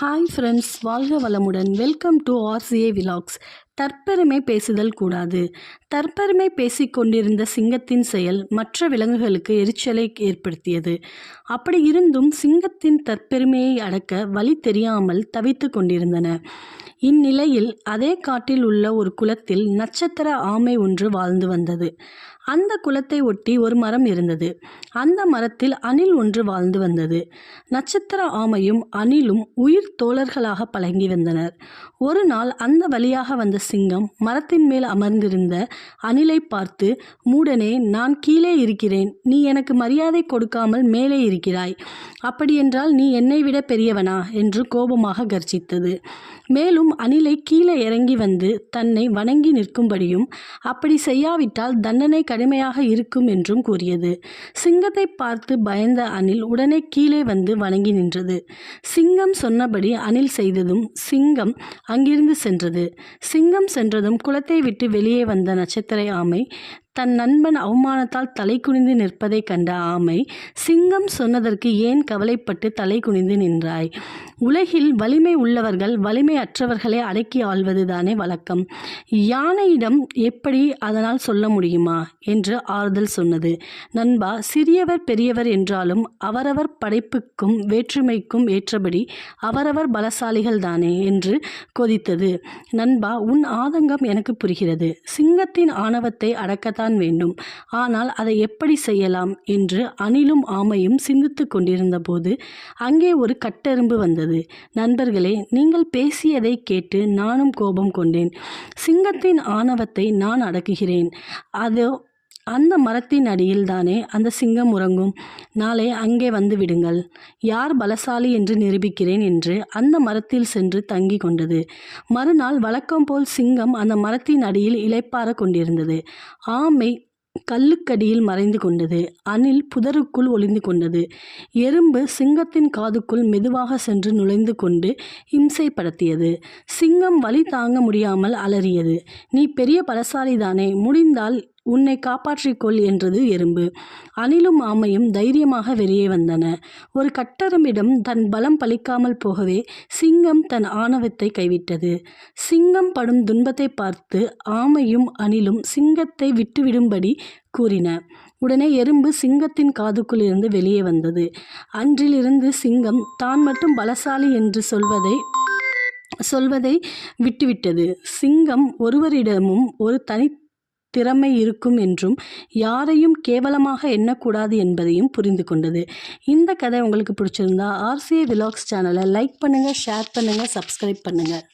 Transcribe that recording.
Hi friends வாழ்க வளமுடன். Welcome to RCA vlogs தற்பெருமை பேசுதல் கூடாது. தற்பெருமை பேசிக் கொண்டிருந்த சிங்கத்தின் செயல் மற்ற விலங்குகளுக்கு எரிச்சலை ஏற்படுத்தியது. அப்படி இருந்தும் சிங்கத்தின் தற்பெருமையை அடக்க வழி தெரியாமல் தவித்து கொண்டிருந்தன. இந்நிலையில் அதே காட்டில் உள்ள ஒரு குளத்தில் நட்சத்திர ஆமை ஒன்று வாழ்ந்து வந்தது. அந்த குளத்தை ஒட்டி ஒரு மரம் இருந்தது. அந்த மரத்தில் அணில் ஒன்று வாழ்ந்து வந்தது. நட்சத்திர ஆமையும் அணிலும் உயிர் தோழர்களாக பழங்கி வந்தனர். ஒரு நாள் அந்த வழியாக வந்த சிங்கம் மரத்தின் மேல் அமர்ந்திருந்த அணிலை பார்த்து மூடனே நான் கீழே இருக்கிறேன். நீ எனக்கு மரியாதை கொடுக்காமல் மேலே இருக்கிறாய். அப்படியென்றால் நீ என்னை விட பெரியவனா? என்று கோபமாக கர்ஜித்தது. மேலும் அணிலை கீழே இறங்கி வந்து தன்னை வணங்கி நிற்கும்படியும் அப்படி செய்யாவிட்டால் தண்டனை கடுமையாக இருக்கும் என்றும் கூறியது. சிங்கத்தை பார்த்து பயந்த அணில் உடனே கீழே வந்து வணங்கி நின்றது. சிங்கம் சொன்னபடி அணில் செய்ததும் சிங்கம் அங்கிருந்து சென்றது. சிங்கம் சென்றதும் குளத்தை விட்டு வெளியே வந்த நட்சத்திர ஆமை தன் நண்பன் அவமானத்தால் தலை குனிந்து நிற்பதைக் கண்ட ஆமை சிங்கம் சொன்னதற்கு ஏன் கவலைப்பட்டு தலை குனிந்து நின்றாய்? உலகில் வலிமை உள்ளவர்கள் வலிமை அற்றவர்களை அடக்கி ஆள்வதுதானே வழக்கம். யானையிடம் எப்படி அதனால் சொல்ல முடியுமா? என்று ஆறுதல் சொன்னது. நண்பா சிறியவர் பெரியவர் என்றாலும் அவரவர் படைப்புக்கும் வேற்றுமைக்கும் ஏற்றபடி அவரவர் பலசாலிகள் தானே என்று கொதித்தது. நண்பா உன் ஆதங்கம் எனக்கு புரிகிறது. சிங்கத்தின் ஆணவத்தை அடக்கத்தான் வேண்டும். ஆனால் அதை எப்படி செய்யலாம்? என்று அணிலும் ஆமையும் சிந்தித்து கொண்டிருந்த போது அங்கே ஒரு கட்டெரும்பு வந்தது. நண்பர்களே நீங்கள் பேசியதை கேட்டு நானும் கோபம் கொண்டேன். சிங்கத்தின் ஆணவத்தை நான் அடக்குகிறேன். அதோ அந்த மரத்தின் அடியில் தானே அந்த சிங்கம் உறங்கும். நாளை அங்கே வந்து விடுங்கள். யார் பலசாலி என்று நிரூபிக்கிறேன் என்று அந்த மரத்தில் சென்று தங்கி கொண்டது. மறுநாள் வழக்கம் போல் சிங்கம் அந்த மரத்தின் அடியில் இளைப்பாற கொண்டிருந்தது. ஆமை கல்லுக்கடியில் மறைந்து கொண்டது. அணில் புதருக்குள் ஒளிந்து கொண்டது. எறும்பு சிங்கத்தின் காதுக்குள் மெதுவாக சென்று நுழைந்து கொண்டு இம்சைப்படுத்தியது. சிங்கம் வலி தாங்க முடியாமல் அலறியது. நீ பெரிய பலசாலிதானே. முடிந்தால் உன்னை காப்பாற்றிக்கொள் என்றது எறும்பு. அணிலும் ஆமையும் தைரியமாக வெளியே வந்தன. ஒரு கட்டரமிடம் தன் பலம் பலிக்காமல் போகவே சிங்கம் தன் ஆணவத்தை கைவிட்டது. சிங்கம் படும் துன்பத்தை பார்த்து ஆமையும் அணிலும் சிங்கத்தை விட்டுவிடும்படி கூறின. உடனே எறும்பு சிங்கத்தின் காதுக்குள் இருந்து வெளியே வந்தது. அன்றிலிருந்து சிங்கம் தான் மட்டும் பலசாலி என்று சொல்வதை சொல்வதை விட்டுவிட்டது. சிங்கம் ஒருவரிடமும் ஒரு தனி திறமை இருக்கும் என்றும் யாரையும் கேவலமாக எண்ணக்கூடாது என்பதையும் புரிந்து கொண்டது. இந்த கதை உங்களுக்கு பிடிச்சிருந்தா ஆர்சிஏ விலாக்ஸ் சேனலை லைக் பண்ணுங்கள் ஷேர் பண்ணுங்கள் சப்ஸ்கிரைப் பண்ணுங்கள்